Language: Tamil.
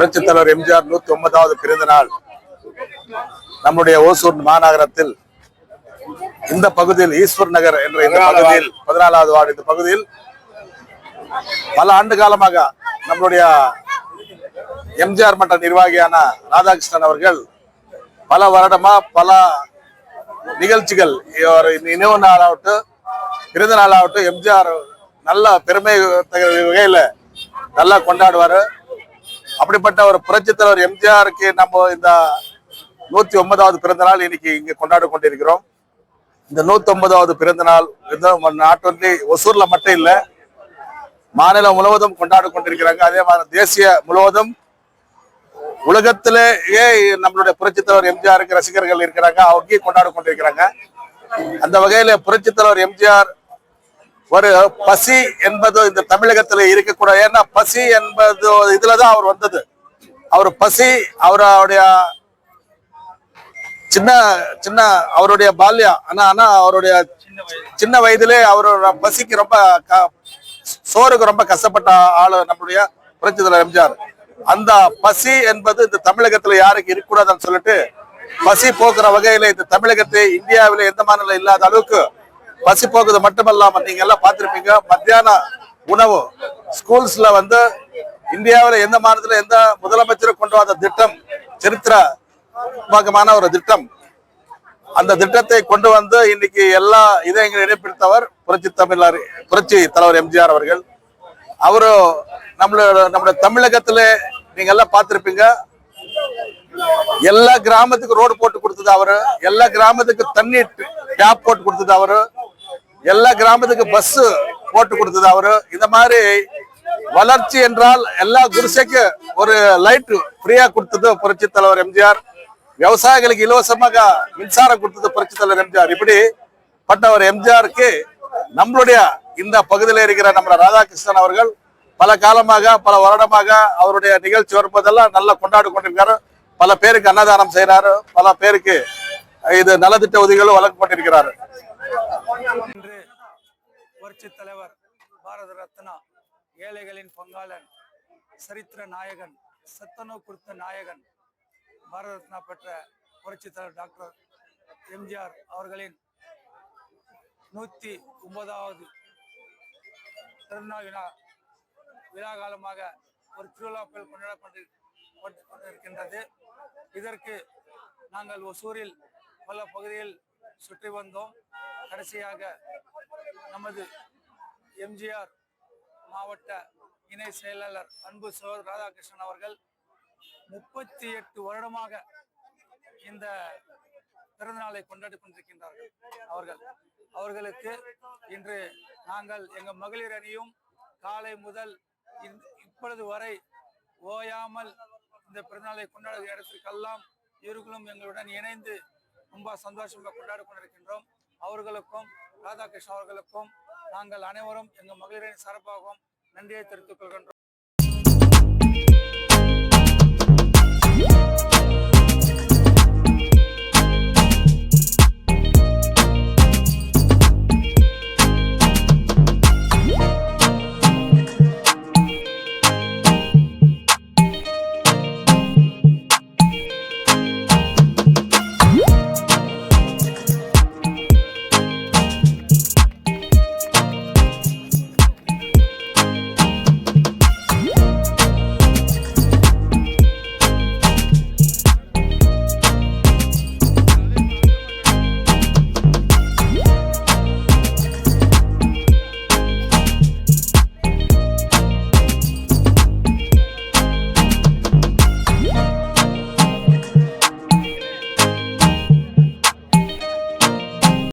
புரட்சித் தலைவர் எம்ஜிஆர் நூத்தி ஒன்பதாவது பிறந்த நாள் நம்முடைய ஓசூர் மாநகரத்தில் இந்த பகுதியில் ஈஸ்வர் நகர் என்ற இந்த பகுதியில் பதினாலாவது வார்டு இந்த பகுதியில் பல ஆண்டு காலமாக நம்மளுடைய எம்ஜிஆர் மன்ற நிர்வாகியான ராதாகிருஷ்ணன் அவர்கள் பல வருடமா பல நிகழ்ச்சிகள் நினைவு நாளாகட்டும் பிறந்த நாளாகட்டும் எம்ஜிஆர் நல்ல பெருமை வகையில நல்லா கொண்டாடுவாரு. அப்படிப்பட்ட ஒரு புரட்சி தலைவர் எம்ஜிஆருக்கு நம்ம இந்த நூத்தி ஒன்பதாவது பிறந்த நாள் இன்னைக்கு இங்க கொண்டாடி கொண்டிருக்கிறோம். இந்த நூத்தி ஒன்பதாவது பிறந்த நாள் நாட்டு ஒசூர்ல மட்டும் இல்ல மாநிலம் முழுவதும் கொண்டாடி கொண்டிருக்கிறாங்க. அதே மாதிரி தேசிய முழுவதும் உலகத்திலேயே நம்மளுடைய புரட்சி தலைவர் எம்ஜிஆருக்கு ரசிகர்கள் இருக்கிறாங்க. அவங்க கொண்டாடி கொண்டிருக்கிறாங்க. அந்த வகையில புரட்சி தலைவர் எம்ஜிஆர் ஒரு பசி என்பது இந்த தமிழகத்துல இருக்கக்கூடாது. ஏன்னா பசி என்பது இதுலதான் அவர் வந்தது. அவர் பசி அவருடைய சின்ன சின்ன அவருடைய பால்யம் ஆனா ஆனா அவருடைய சின்ன வயதிலே அவரோட பசிக்கு ரொம்ப சோறுக்கு ரொம்ப கஷ்டப்பட்ட ஆளு நம்முடைய புரட்சிதல எம்ஜிஆர். அந்த பசி என்பது இந்த தமிழகத்துல யாருக்கு இருக்கக்கூடாதுன்னு சொல்லிட்டு பசி போக்குற வகையில இந்த தமிழகத்தை இந்தியாவில எந்த மாநிலம் இல்லாத அளவுக்கு பசி போக்குது மட்டுமல்லாம நீங்க எல்லாம் பார்த்துருப்பீங்க மத்தியான உணவு ஸ்கூல்ஸ்ல வந்து இந்தியாவில எந்த மாநிலத்துல எந்த முதலமைச்சரும் கொண்டு வந்த திட்டம் சரித்திர பாகமான ஒரு திட்டம் அந்த திட்டத்தை கொண்டு வந்து இன்னைக்கு எல்லா இதயங்களும் இணைப்பிடித்தவர் புரட்சி தமிழர் புரட்சி தலைவர் எம்ஜிஆர் அவர்கள். அவரு நம்மளோட நம்மளோட தமிழகத்துல நீங்க எல்லாம் பார்த்திருப்பீங்க. எல்லா கிராமத்துக்கும் ரோடு போட்டு கொடுத்தது அவரு. எல்லா கிராமத்துக்கு தண்ணி டேப் போட்டு கொடுத்தது அவரு. எல்லா கிராமத்துக்கு பஸ் போட்டு கொடுத்தது அவரு. இந்த மாதிரி வளர்ச்சி என்றால் எல்லா குடிசைக்கு ஒரு லைட் ஃப்ரீயா கொடுத்தது புரட்சி தலைவர் எம்ஜிஆர். விவசாயிகளுக்கு இலவசமாக மின்சாரம் கொடுத்தது புரட்சி தலைவர் எம்ஜிஆர். இப்படி பட்டவர் எம்ஜிஆருக்கு நம்மளுடைய இந்த பகுதியில் இருக்கிற நம்ம ராதாகிருஷ்ணன் அவர்கள் பல காலமாக பல வருடமாக அவருடைய நிகழ்ச்சி வரும்போதெல்லாம் நல்லா கொண்டாடி கொண்டிருக்காரு. பல பேருக்கு அன்னதானம் செய்யறாரு பல பேருக்கு இது நலத்திட்ட உதவிகளும் வழங்கப்பட்டிருக்கிறாரு. இன்று புரட்சி தலைவர் பாரத ரத்னா ஏழைகளின் பங்காளன் சரித்திர நாயகன் சத்தனோ குறித்த நாயகன் பாரத ரத்னா பெற்ற புரட்சி தலைவர் டாக்டர் எம்ஜிஆர் அவர்களின் நூத்தி ஒன்பதாவது திருநாள் விழா விழா காலமாக ஒரு திருவிழாக்கள் கொண்டாடப்பட்டு கொண்டிருக்கின்றது. இதற்கு நாங்கள் ஒசூரில் பல பகுதியில் சுற்றி வந்தோம். கடைசியாக நமது எம்ஜிஆர் மாவட்ட இணை செயலாளர் அன்பு சோர் ராதாகிருஷ்ணன் அவர்கள் முப்பத்தி எட்டு வருடமாக இந்த பிறந்தநாளை கொண்டாடி கொண்டிருக்கின்றார்கள். அவர்கள் அவர்களுக்கு இன்று நாங்கள் எங்கள் மகளிர் அணியும் காலை முதல் இப்பொழுது வரை ஓயாமல் இந்த பிறந்தநாளை கொண்டாடுகிற இடத்திற்கெல்லாம் இவர்களும் எங்களுடன் இணைந்து ரொம்ப சந்தோஷமாக கொண்டாடி கொண்டிருக்கின்றோம் அவர்களுக்கும் ராதாகிருஷ்ணன் அவர்களுக்கும் நாங்கள் அனைவரும் எங்கள் மகளிரின் சார்பாகவும் நன்றியை தெரிவித்துக் கொள்கின்றோம்.